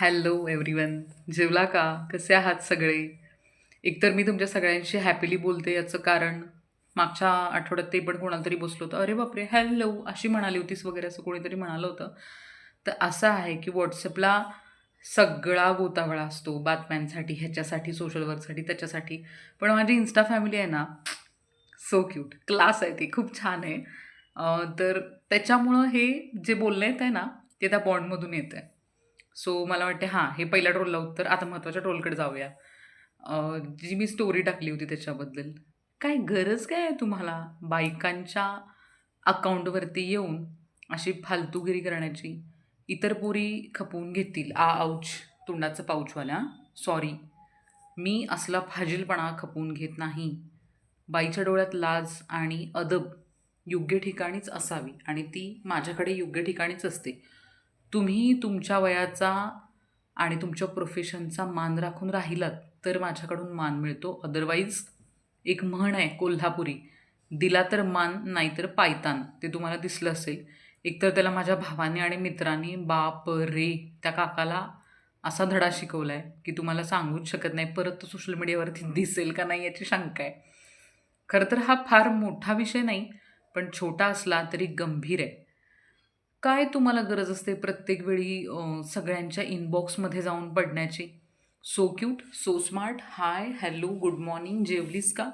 Hello everyone. जेवला का? कसे आहात सगळे? एकतर मी तुमच्या सगळ्यांशी हॅपीली बोलते याचं कारण मागच्या आठवड्यात ते पण कोणाला तरी बसलो होतं. अरे बापरे हॅलो अशी म्हणाली होतीस वगैरे असं कोणीतरी म्हणालं होतं. तर असं आहे की व्हॉट्सअपला सगळा गोतावळा असतो बातम्यांसाठी ह्याच्यासाठी सोशल वर्कसाठी त्याच्यासाठी. पण माझी इन्स्टा फॅमिली आहे ना सो क्यूट क्लास आहे ती खूप छान आहे. तर त्याच्यामुळं हे जे बोलणं येत आहे ना ते त्या बॉन्डमधून येतं आहे सो मला वाटते हां हे पहिल्या ट्रोलला उत्तर आता महत्त्वाच्या ट्रोलकडे जाऊया. जी मी स्टोरी टाकली होती त्याच्याबद्दल. काय गरज काय आहे तुम्हाला बायकांच्या अकाउंटवरती येऊन अशी फालतूगिरी करण्याची? इतर पोरी खपवून घेतील. आ आऊच तोंडाचं पाऊचवाल्या सॉरी मी असला फाजीलपणा खपवून घेत नाही. बाईच्या डोळ्यात लाज आणि अदब योग्य ठिकाणीच असावी आणि ती माझ्याकडे योग्य ठिकाणीच असते. तुम्ही तुमच्या वयाचा आणि तुमच्या प्रोफेशनचा मान राखून राहिलात तर माझ्याकडून मान मिळतो. अदरवाईज एक म्हण आहे कोल्हापुरी दिला तर मान नाहीतर पायतान. ते तुम्हाला दिसलं असेल. एकतर त्याला माझ्या भावाने आणि मित्रांनी बाप रे त्या काकाला असा धडा शिकवला आहे की तुम्हाला सांगूच शकत नाही परत तो सोशल मीडियावरती दिसेल का नाही याची शंका आहे. खरं तर हा फार मोठा विषय नाही पण छोटा असला तरी गंभीर आहे. काय तुम्हाला गरज असते प्रत्येक वेळी सगळ्यांच्या इनबॉक्समध्ये जाऊन पडण्याची? So cute so smart hi hello good morning जेवलीस का?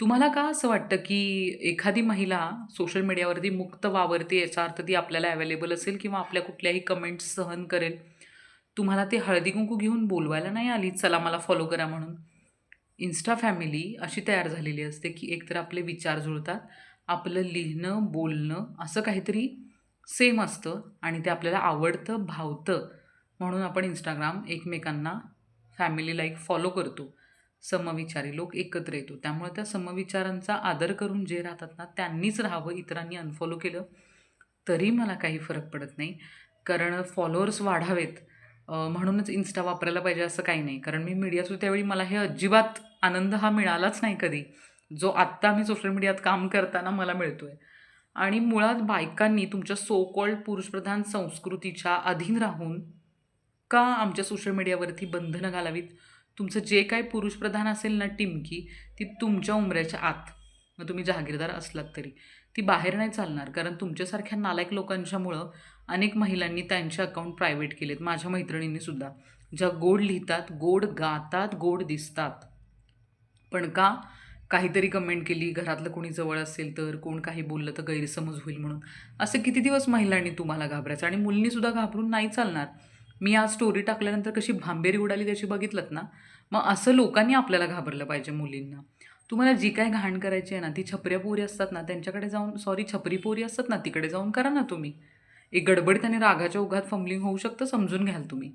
तुम्हाला का असं वाटतं की एखादी महिला सोशल मीडियावरती मुक्त वावरते याचा अर्थ ती आपल्याला अवेलेबल असेल किंवा आपल्या कुठल्याही कमेंट्स सहन करेल? तुम्हाला ते हळदी कुंकू घेऊन बोलवायला नाही आली? चला मला फॉलो करा म्हणून. इन्स्टा फॅमिली अशी तयार झालेली असते की एकतर आपले विचार जुळतात आपलं लिहिणं बोलणं असं काहीतरी सेम असतं आणि ते आपल्याला आवडतं भावतं म्हणून आपण इंस्टाग्राम एकमेकांना फॅमिली लाईक फॉलो करतो. समविचारी लोक एकत्र येतो. त्यामुळे त्या समविचारांचा आदर करून जे राहतात ना त्यांनीच राहावं इतरांनी अनफॉलो केलं तरी मला काही फरक पडत नाही. कारण फॉलोअर्स वाढावेत म्हणूनच इन्स्टा वापरायला पाहिजे असं काही नाही. कारण मी मीडियात होते त्यावेळी मला हे अजिबात आनंद हा मिळालाच नाही कधी. जो आत्ता मी सोशल मीडियात काम करताना मला मिळतो आहे आणि मुळात बायकांनी तुमच्या सो कॉल्ड पुरुषप्रधान संस्कृतीच्या अधीन राहून का आमच्या सोशल मीडियावरती बंधनं घालावीत? तुमचं जे काही पुरुषप्रधान असेल ना टिमकी ती तुमच्या उमऱ्याच्या आत. मग तुम्ही जहागीरदार असलात तरी. ती बाहेर नाही चालणार कारण तुमच्यासारख्या नालायक लोकांच्यामुळं अनेक महिलांनी त्यांचे अकाउंट प्रायव्हेट केलेत माझ्या मैत्रिणींनीसुद्धा ज्या गोड लिहितात गोड गातात गोड दिसतात. पण का? काहीतरी कमेंट केली घरातलं कोणी जवळ असेल तर कोण काही बोललं तर गैरसमज होईल म्हणून. असे किती दिवस महिलांनी तुम्हाला घाबरायचं? आणि मुलींनीसुद्धा घाबरून नाही चालणार. मी आज स्टोरी टाकल्यानंतर कशी भांबेरी उडाली त्याची बघितलं ना? मग असं लोकांनी आपल्याला घाबरलं पाहिजे मुलींना. तुम्हाला जी काय घाण करायची आहे ना ती छपऱ्या पोरी असतात ना त्यांच्याकडे जाऊन सॉरी छपरी पोरी असतात ना तिकडे जाऊन करा ना तुम्ही. एक गडबडीत आणि रागाच्या ओघात फमलिंग होऊ शकतं समजून घ्याल तुम्ही.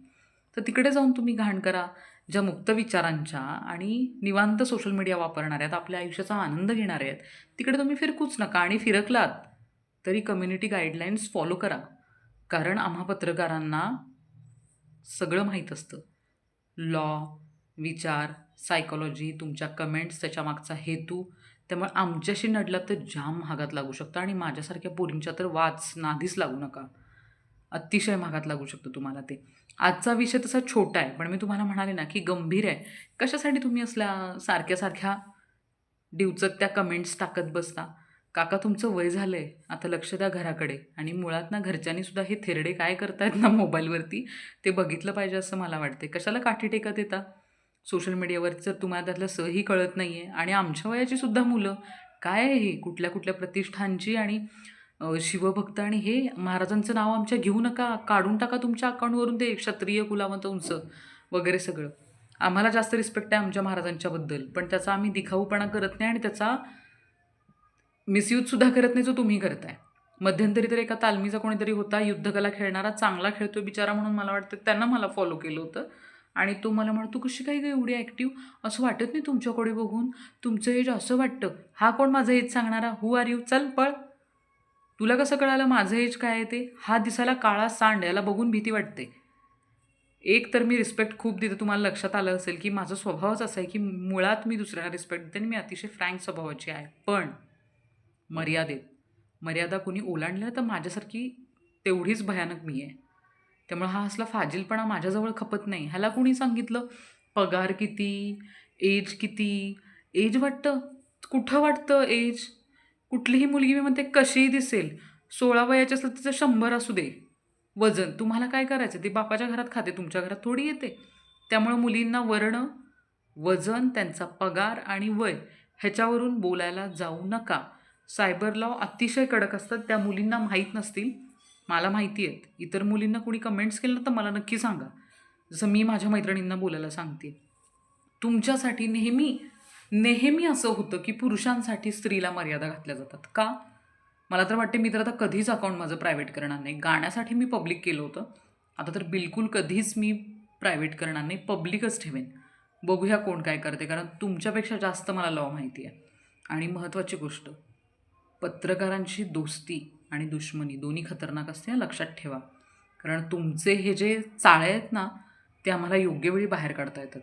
तर तिकडे जाऊन तुम्ही घाण करा. ज्या मुक्त विचारांच्या आणि निवांत सोशल मीडिया वापरणाऱ्या आहेत आपल्या आयुष्याचा आनंद घेणाऱ्या आहेत तिकडे तुम्ही फिरकूच नका आणि फिरकलात तरी कम्युनिटी गाईडलाईन्स फॉलो करा. कारण आम्हा पत्रकारांना सगळं माहीत असतं. लॉ विचार सायकॉलॉजी तुमच्या कमेंट्स त्याच्यामागचा हेतू त्यामुळे आमच्याशी नडला तर जाम महागात लागू शकतं आणि माझ्यासारख्या पोरींच्या तर वाच नाधीच लागू नका. अतिशय महागात लागू शकतं तुम्हाला ते. आजचा विषय तसा छोटा आहे पण मी तुम्हाला म्हणाले ना की गंभीर आहे. कशासाठी तुम्ही असल्या सारख्या सारख्या डिवचत त्या कमेंट्स टाकत बसता? काका तुमचं वय झालं आहे आता लक्ष द्या घराकडे. आणि मुळात ना घरच्यांनीसुद्धा हे थेरडे काय करतायत ना मोबाईलवरती ते बघितलं पाहिजे असं मला वाटते कशाला काठी टेकत येता? सोशल मीडियावरती जर तुम्हाला त्यातलं सही कळत नाही आहे आणि आमच्या वयाची सुद्धा मुलं काय आहे हे? कुठल्या कुठल्या प्रतिष्ठानची आणि शिवभक्त आणि हे महाराजांचं नाव आमच्या घेऊ नका काढून टाका तुमच्या अकाउंटवरून ते क्षत्रिय कुलावंत उंच वगैरे सगळं. आम्हाला जास्त रिस्पेक्ट आहे आमच्या महाराजांच्याबद्दल पण त्याचा आम्ही दिखाऊपणा करत नाही आणि त्याचा मिसयूजसुद्धा करत नाही जो तुम्ही करताय. मध्यंतरी तर एका तालमीचा कोणीतरी होता युद्धकला खेळणारा चांगला खेळतो बिचारा म्हणून मला वाटतं त्यांना मला फॉलो केलं होतं. आणि तो मला म्हणतो कशी काय गं एवढी ॲक्टिव्ह असं वाटत नाही तुमच्याकडे बघून? तुमचं एज असं वाटतं. हा कोण माझं एज सांगणारा? हू आर यू चल पळ. तुला कसं कळालं माझं एज काय आहे ते? हा दिसायला काळा सांड याला बघून भीती वाटते. एक तर मी रिस्पेक्ट खूप देते तुम्हाला लक्षात आलं असेल की माझा स्वभावच असा आहे की मुळात मी दुसऱ्याला रिस्पेक्ट देते आणि मी अतिशय फ्रँक स्वभावाची आहे. पण मर्यादेत. मर्यादा कुणी ओलांडल्या तर माझ्यासारखी तेवढीच भयानक मी आहे. त्यामुळे हा असला फाजीलपणा माझ्याजवळ खपत नाही. ह्याला कुणी सांगितलं? पगार किती? एज किती? एज वाटतं? कुठं वाटतं एज कुठलीही मुलगी मी म्हणते कशीही दिसेल सोळा वयाची असलं तिचं शंभर असू दे वजन. तुम्हाला काय करायचं? ते बापाच्या घरात खाते तुमच्या घरात थोडी येते. त्यामुळं मुलींना वर्ण वजन त्यांचा पगार आणि वय ह्याच्यावरून बोलायला जाऊ नका. सायबर लॉ अतिशय कडक असतात त्या मुलींना माहीत नसतील. मला माहिती आहेत. इतर मुलींना कोणी कमेंट्स केलं तर मला नक्की सांगा. जसं मी माझ्या मैत्रिणींना बोलायला सांगते. तुमच्यासाठी नेहमी नेहमी असं होतं की पुरुषांसाठी स्त्रीला मर्यादा घातल्या जातात. का? मला तर वाटते मी तर आता कधीच अकाउंट माझं प्रायव्हेट करणार नाही. गाण्यासाठी मी पब्लिक केलं होतं. आता तर बिलकुल कधीच मी प्रायव्हेट करणार नाही. पब्लिकच ठेवेन. बघूया कोण काय करते. कारण तुमच्यापेक्षा जास्त मला लॉ माहिती आहे. आणि महत्त्वाची गोष्ट पत्रकारांची दोस्ती आणि दुश्मनी दोन्ही खतरनाक असते. लक्षात ठेवा. कारण तुमचे हे जे चाळे आहेत ना ते आम्हाला योग्य वेळी बाहेर काढता येतात.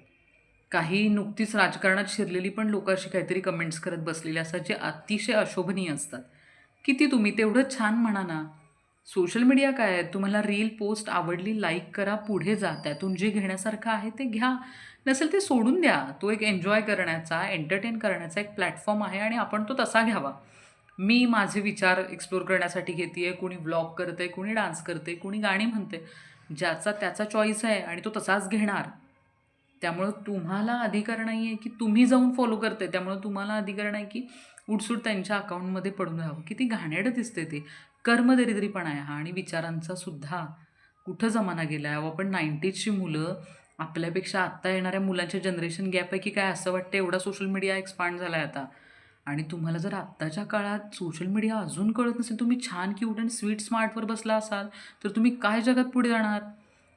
काही नुकतीच राजकारणात शिरलेली पण लोक अशी काहीतरी कमेंट्स करत बसलेली असतात जे अतिशय अशोभनीय असतात. किती तुम्ही? तेवढं छान म्हणा ना. सोशल मीडिया काय आहे? तुम्हाला रील पोस्ट आवडली लाईक करा पुढे जा. त्यातून जे घेण्यासारखं आहे ते घ्या. नसेल ते सोडून द्या. तो एक एन्जॉय करण्याचा एंटरटेन करण्याचा एक प्लॅटफॉर्म आहे आणि आपण तो तसा घ्यावा. मी माझे विचार एक्सप्लोर करण्यासाठी घेते आहे कोणी व्लॉग करते कोणी डान्स करते कोणी गाणी म्हणते ज्याचा त्याचा चॉईस आहे आणि तो तसाच घेणार. त्यामुळं तुम्हाला अधिकार नाही आहे की तुम्ही जाऊन फॉलो करते त्यामुळं तुम्हाला अधिकार नाही की उठसूट त्यांच्या अकाउंटमध्ये पडून राहावं. किती घाणेडं दिसते ते. कर्मदरिद्रीपणा आहे हा आणि विचारांचा सुद्धा कुठं जमाना गेला आहे आपण नाईन्टीजची मुलं आपल्यापेक्षा आत्ता येणाऱ्या मुलांच्या जनरेशन गॅप आहे की काय असं वाटतं एवढा सोशल मीडिया एक्सपांड झाला आहे आता. आणि तुम्हाला जर आत्ताच्या काळात सोशल मीडिया अजून कळत नसेल तुम्ही छान क्यूट आणि स्वीट स्मार्टवर बसला असाल तर तुम्ही काय जगात पुढे जाणार?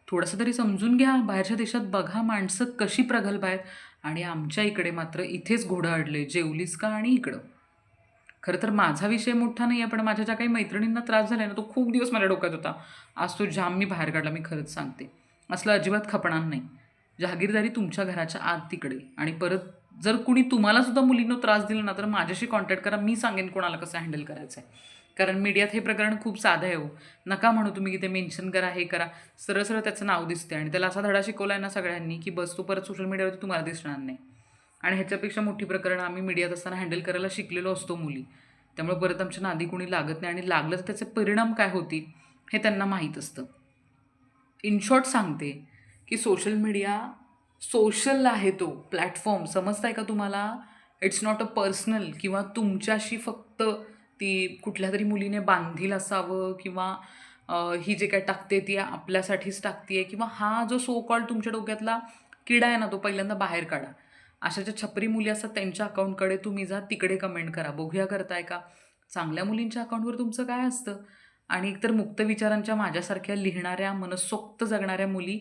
थोडंसं तरी समजून घ्या बाहेरच्या देशात बघा माणसं कशी प्रगल्भ आहेत. आणि आमच्या इकडे मात्र इथेच घोडं अडले जेवलीस का आणि इकडं. खरं तर माझा विषय मोठा नाही आहे पण माझ्या ज्या काही मैत्रिणींना त्रास झाला ना तो खूप दिवस माझ्या डोक्यात होता. आज तो जाम मी बाहेर काढला मी खरंच सांगते. असलं अजिबात खपणार नाही. जहागीरदारी तुमच्या घराच्या आत तिकडे. आणि परत जर कुणी तुम्हालासुद्धा मुलींना त्रास दिला ना तर माझ्याशी कॉन्टॅक्ट करा मी सांगेन कोणाला कसं हँडल करायचं आहे कारण मीडियात हे प्रकरण खूप साधं आहे हो. नका म्हणू तुम्ही की ते मेन्शन करा हे करा. सरळ सरळ त्याचं नाव दिसते आणि त्याला असा धडा शिकवला आहे ना सगळ्यांनी की बस तो परत सोशल मीडियावरती तुम्हाला दिसणार नाही. आणि ह्याच्यापेक्षा मोठी प्रकरणं आम्ही मीडियात असताना हँडल करायला शिकलेलो असतो मुली. त्यामुळे परत आमच्या नादी कोणी लागत नाही आणि लागलं तर त्याचे परिणाम काय होतील हे त्यांना माहीत असतं. इन शॉर्ट सांगते की सोशल मीडिया सोशल आहे तो प्लॅटफॉर्म समजताय का तुम्हाला? इट्स नॉट अ पर्सनल किंवा तुमच्याशी फक्त ती कुठल्या तरी मुलीने बांधील असावं किंवा ही जे काय टाकते ती आपल्यासाठीच टाकते किंवा हा जो सो कॉल तुमच्या डोक्यातला किडा आहे ना तो पहिल्यांदा बाहेर काढा. अशा ज्या छपरी मुली असतात त्यांच्या अकाउंटकडे तुम्ही जा तिकडे कमेंट करा. बघूया करताय का? चांगल्या मुलींच्या अकाउंटवर तुमचं काय असतं? आणि एकतर मुक्त विचारांच्या माझ्यासारख्या लिहिणाऱ्या मनसोक्त जगणाऱ्या मुली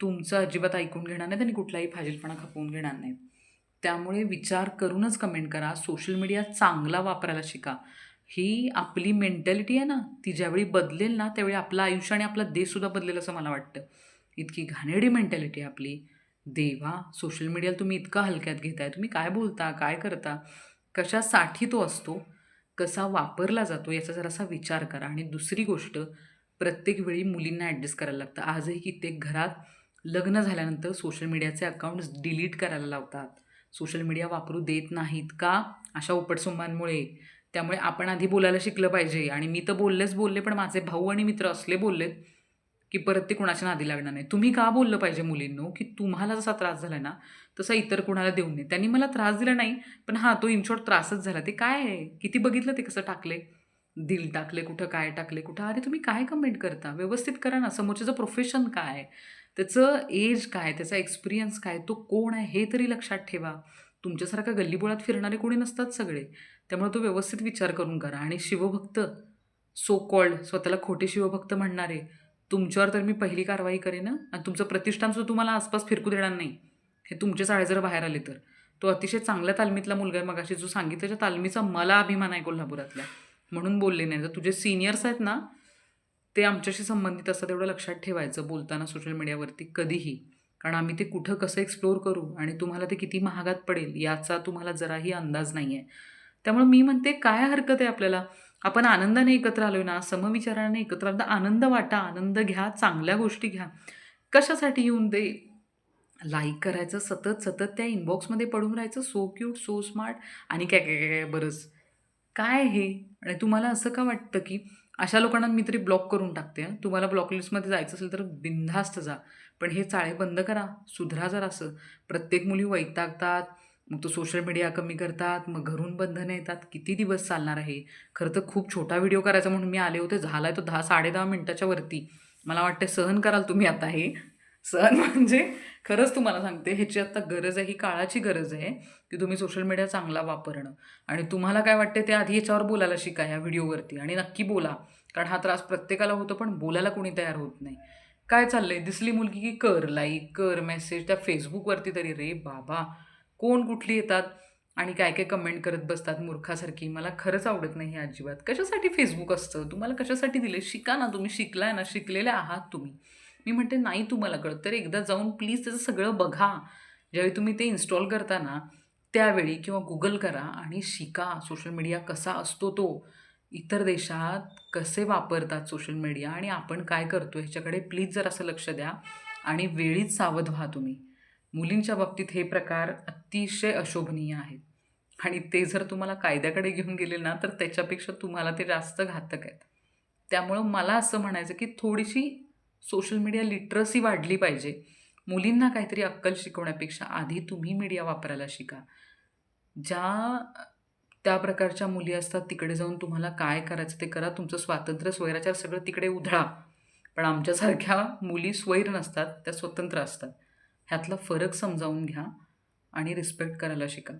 तुमचं अजिबात ऐकून घेणार नाहीत आणि कुठलाही फाजीलपणा खपवून घेणार नाहीत. त्यामुळे विचार करूनच कमेंट करा. सोशल मीडिया चांगला वापरायला शिका. ही आपली मेंटॅलिटी आहे ना ती ज्यावेळी बदलेल ना त्यावेळी आपलं आयुष्य आणि आपला देशसुद्धा बदलेल असं मला वाटतं. इतकी घाणेरडी मेंटॅलिटी आहे आपली. देवा सोशल मीडियाला तुम्ही इतका हलक्यात घेताय. तुम्ही काय बोलता काय करता? कशासाठी तो असतो? कसा वापरला जातो? याचा जरासा विचार करा. आणि दुसरी गोष्ट प्रत्येक वेळी मुलींना ॲडजस्ट करायला लागतं. आजही कित्येक घरात लग्न झाल्यानंतर सोशल मीडियाचे अकाउंट्स डिलीट करायला लावतात. सोशल मीडिया वापरू देत नाहीत का? अशा उपटसुंबांमुळे. त्यामुळे आपण आधी बोलायला शिकलं पाहिजे. आणि मी तर बोललेच बोलले पण माझे भाऊ आणि मित्र असले बोललेत की परत ते कुणाच्या नादी लागणार नाही तुम्ही का बोललं पाहिजे मुलींनो की तुम्हाला जसा त्रास झाला ना तसा इतर कुणाला देऊ नये. त्यांनी मला त्रास दिला नाही पण हां तो इनशॉर्ट त्रासच झाला. ते काय आहे? किती बघितलं ते कसं टाकले दिल टाकले कुठं काय टाकले कुठं? अरे तुम्ही काय कमेंट करता? व्यवस्थित करा ना. समोरच्याचं प्रोफेशन काय आहे? त्याचं एज काय? त्याचा एक्सपिरियन्स काय? तो कोण आहे? हे तरी लक्षात ठेवा. तुमच्यासारखं गल्लीबोळात फिरणारे कोणी नसतात सगळे. त्यामुळे तो व्यवस्थित विचार करून करा. आणि शिवभक्त सो कॉल्ड स्वतःला खोटे शिवभक्त म्हणणारे तुमच्यावर तर मी पहिली कारवाई करेन आणि तुमचं प्रतिष्ठानसुद्धा तुम्हाला आसपास फिरकू देणार नाही. हे तुमचे चाळे जर बाहेर आले तर. तो अतिशय चांगल्या तालमीतला मुलगा आहे मगाशी जो सांगितलं त्या तालमीचा मला अभिमान आहे कोल्हापुरातल्या. म्हणून बोलले नाही. जर तुझे सिनियर्स आहेत ना ते आमच्याशी संबंधित असतात एवढं लक्षात ठेवायचं बोलताना सोशल मीडियावरती कधीही. कारण आम्ही ते कुठं कसं एक्सप्लोअर करू आणि तुम्हाला ते किती महागात पडेल याचा तुम्हाला जराही अंदाज नाही आहे त्यामुळे मी म्हणते काय हरकत आहे आपल्याला? आपण आनंदाने एकत्र आलो ना समविचाराने एकत्र आलो तर आनंद वाटा आनंद घ्या चांगल्या गोष्टी घ्या. कशासाठी येऊन दे लाईक करायचं सतत सतत त्या इनबॉक्समध्ये पडून राहायचं? सो क्यूट सो स्मार्ट आणि काय काय काय बरंच. काय हे? आणि तुम्हाला असं का वाटतं की अशा लोकांना मी तरी ब्लॉक करून टाकते तुम्हाला ब्लॉक लिस्टमध्ये जायचं असेल तर बिनधास्त जा. पण हे चाळे बंद करा सुधरा जरा असं प्रत्येक मुली वैतागतात मग तो सोशल मीडिया कमी करतात मग घरून बंधनं येतात. किती दिवस चालणार आहे? खरं तर खूप छोटा व्हिडिओ करायचा म्हणून मी आले होते. झाला आहे तो दहा साडे दहा मिनटाच्या वरती. मला वाटते सहन कराल तुम्ही आता हे. सहन म्हणजे खरंच तुम्हाला सांगते ह्याची आता गरज आहे ही काळाची गरज आहे की तुम्ही सोशल मीडिया चांगला वापरणं. आणि तुम्हाला काय वाटते ते आधी याच्यावर बोलायला शिका या व्हिडिओवरती आणि नक्की बोला. कारण हा त्रास प्रत्येकाला होतो पण बोलायला कोणी तयार होत नाही. काय चाललंय? दिसली मुलगी की कर लाईक कर मेसेज त्या फेसबुकवरती तरी रे बाबा कोण कुठली येतात आणि काय काय कमेंट करत बसतात मूर्खासारखी? मला खरंच आवडत नाही हे अजिबात. कशासाठी फेसबुक असतं? तुम्हाला कशासाठी दिले शिका ना तुम्ही. शिकलाय ना. शिकलेले आहात तुम्ही. मी म्हणते नाही तुम्हाला कळत. तर एकदा जाऊन प्लीज त्याचं सगळं बघा. ज्यावेळी तुम्ही ते इन्स्टॉल करता ना त्यावेळी किंवा गुगल करा आणि शिका. सोशल मीडिया कसा असतो तो? इतर देशात कसे वापरतात सोशल मीडिया आणि आपण काय करतो ह्याच्याकडे प्लीज जर असं लक्ष द्या. आणि वेळीच सावध व्हा तुम्ही. मुलींच्या बाबतीत हे प्रकार अतिशय अशोभनीय आहेत. आणि ते जर तुम्हाला कायद्याकडे घेऊन गेले ना तर त्याच्यापेक्षा तुम्हाला ते जास्त घातक आहेत. त्यामुळं मला असं म्हणायचं की थोडीशी सोशल मीडिया लिटरसी वाढली पाहिजे. मुलींना काहीतरी अक्कल शिकवण्यापेक्षा आधी तुम्ही मीडिया वापरायला शिका. ज्या त्या प्रकारच्या मुली असतात तिकडे जाऊन तुम्हाला काय करायचं ते करा तुमचं स्वातंत्र्य स्वैराचार सगळं तिकडे उधळा. पण आमच्यासारख्या मुली स्वैर नसतात त्या स्वतंत्र असतात. ह्यातला फरक समजावून घ्या आणि रिस्पेक्ट करायला शिका.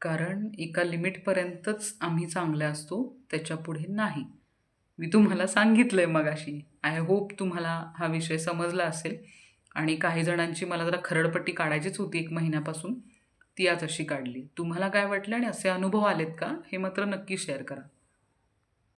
कारण एका लिमिटपर्यंतच आम्ही चांगले असतो त्याच्यापुढे नाही. मी तुम्हाला सांगितलं आहे मगाशी. आय होप तुम्हाला हा विषय समजला असेल. आणि काही जणांची मला जरा खरडपट्टी काढायचीच होती एक महिन्यापासून. ती आज अशी काढली. तुम्हाला काय वाटलं आणि असे अनुभव आलेत का? हे मात्र नक्की शेअर करा.